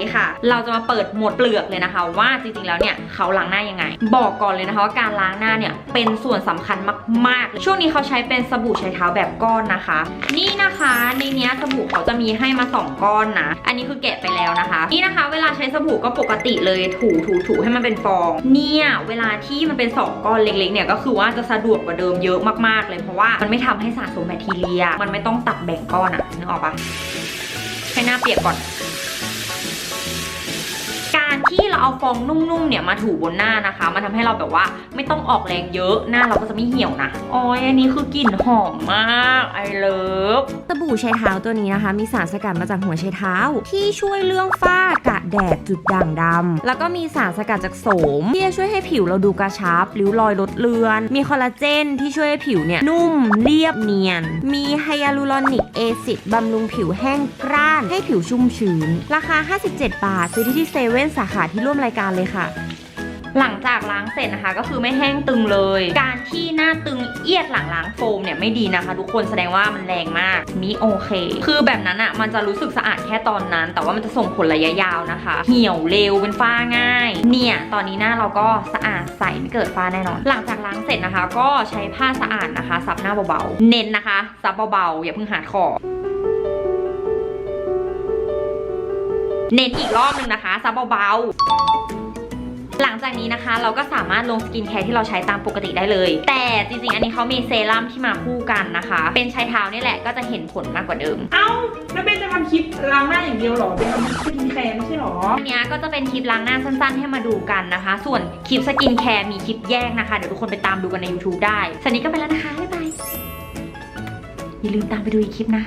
ดีค่ะ เราจะมาเปิดหมดเปลือกเลยนะคะ ว่าจริงๆแล้วเนี่ยเขาล้างหน้ายังไง บอกก่อนเลยนะคะว่าการล้างหน้าเนี่ยเป็นส่วนสำคัญมากๆ ช่วงนี้เขาใช้เป็นสบู่ใช้เท้าแบบก้อนนะคะ นี่นะคะในเนี้ยสบู่เขาจะมีให้มาสองก้อนนะ อันนี้คือแกะไปแล้วนะคะ นี่นะคะ เวลาใช้สบู่ก็ปกติเลยถูถูถูให้มันเป็นฟอง เนี่ยเวลาที่มันเป็นสองก้อนเล็กๆเนี่ยก็คือว่าจะสะดวกกว่าเดิมเยอะมากๆ เลยเพราะว่ามันไม่ทำให้สะสมแบคทีเรีย มันไม่ต้องตัดแบ่งก้อนอะนึกออกปะให้หน้าเปียกก่อน เราเอาฟองนุ่มๆเนี่ยมาถูบนหน้านะคะ มันทำให้เราแบบว่าไม่ต้องออกแรงเยอะหน้าเราก็จะไม่เหี่ยวนะโอ้ยอันนี้คือกลิ่นหอมมากไอเลิฟสบู่ใช้เท้าตัวนี้นะคะ มีสารสกัดมาจากหัวไชเท้า ที่ช่วยเรื่องฝ้า แดดจุดด่างดำ แล้วก็มีสารสกัดจากโสม ที่จะช่วยให้ผิวเราดูกระชับริ้วรอยลดเลือน มีคอลลาเจนที่ช่วยให้ผิวเนี่ยนุ่มเรียบเนียน มีไฮยาลูรอนิกแอซิดบำรุงผิวแห้งกร้านให้ผิวชุ่มชื้น ราคา 57 บาท ซื้อที่ที่เซเว่นสาขาที่ร่วมรายการเลยค่ะ หลังจากล้างเสร็จนะคะ ก็คือไม่แห้งตึงเลย การที่หน้าตึงเอียดหลังล้างโฟมเนี่ยไม่ดีนะคะ ทุกคนแสดงว่ามันแรงมากนี่โอเค คือแบบนั้นอะ่ะมันจะรู้สึกสะอาดแค่ตอนนั้น แต่ว่ามันจะส่งผลระยะยาวนะคะ เหี่ยวเร็วเป็นฝ้าง่าย เนี่ย ตอนนี้หน้าเราก็สะอาดใสไม่เกิดฝ้าแน่นอน หลังจากล้างเสร็จนะคะ ก็ใช้ผ้าสะอาดนะคะซับหน้าเบาๆ เน้นนะคะซับเบาๆอย่าเพิ่งหาดคอเน้นอีกรอบนึงนะคะซับเบาๆ หลังจากนี้นะคะ เราก็สามารถลงสกินแคร์ที่เราใช้ตามปกติได้เลย แต่จริงๆ อันนี้เขามีเซรั่มที่มาคู่กันนะคะ เป็นใช้เท้านี่แหละก็จะเห็นผลมากกว่าเดิม เอ้า แล้วเบนจะทำคลิปล้างหน้าอย่างเดียวเหรอเป็นทำสกินแคร์ไม่ใช่เหรอ อันเนี้ยก็จะเป็นคลิปล้างหน้าสั้นๆ ให้มาดูกันนะคะ ส่วนคลิปสกินแคร์มีคลิปแยกนะคะ เดี๋ยวทุกคนไปตามดูกันใน YouTube ได้สันนี้ก็ไปแล้วนะคะบ๊ายบายอย่าลืมตามไปดูอีกคลิปนะ